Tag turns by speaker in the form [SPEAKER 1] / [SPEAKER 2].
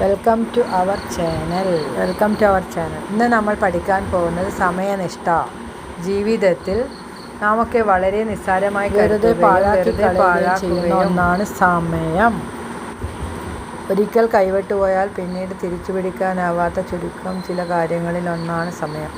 [SPEAKER 1] Welcome to our channel welcome to our channel ഇന്ന് നമ്മൾ പഠിക്കാൻ പോകുന്നത് സമയനിഷ്ഠ ജീവിതത്തിൽ നാമൊക്കെ വളരെ നിസ്സാരമായി വെറുതെ പാഴാക്കി ചെയ്യുന്ന ഒന്നാണ് സമയം. ഒരിക്കൽ കൈവിട്ടുപോയാൽ പിന്നീട് തിരിച്ചു പിടിക്കാനാവാത്ത ചുരുക്കം ചില കാര്യങ്ങളിൽ ഒന്നാണ് സമയം.